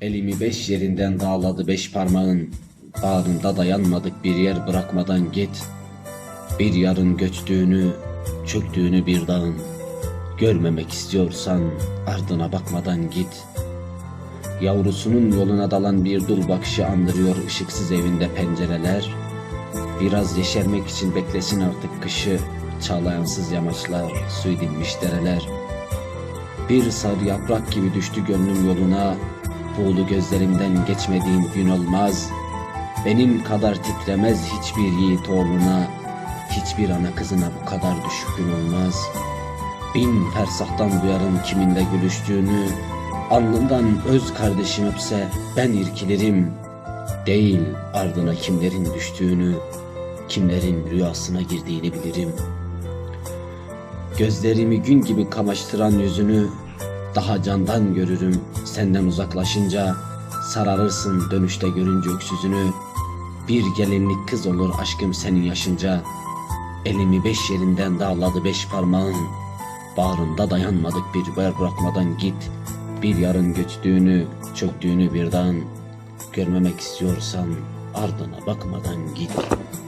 Elimi beş yerinden dağladı beş parmağın. Bağrında dayanmadık bir yer bırakmadan git. Bir yarın göçtüğünü, çöktüğünü bir dağın. Görmemek istiyorsan ardına bakmadan git. Yavrusunun yoluna dalan bir dul bakışı andırıyor ışıksız evinde pencereler. Biraz yeşermek için beklesin artık kışı, çağlayansız yamaçlar, su dereler. Bir sarı yaprak gibi düştü gönlüm yoluna, buğulu gözlerimden geçmediğin gün olmaz. Benim kadar titremez hiçbir yiğit oğluna, hiçbir ana kızına bu kadar düşkün olmaz. Bin fersahtan duyarım kiminle gülüştüğünü, alnından öz kardeşim öpse ben irkilirim. Değil ardına kimlerin düştüğünü, kimlerin rüyasına girdiğini bilirim. Gözlerimi gün gibi kamaştıran yüzünü daha candan görürüm senden uzaklaşınca sararırsın dönüşte görünce öksüzünü. Bir gelinlik kız olur aşkım senin yaşınca. Elimi beş yerinden dağladı beş parmağın. Bağrında dayanmadık bir yer bırakmadan git. Bir yarın göçtüğünü çöktüğünü birden. Görmemek istiyorsan ardına bakmadan git.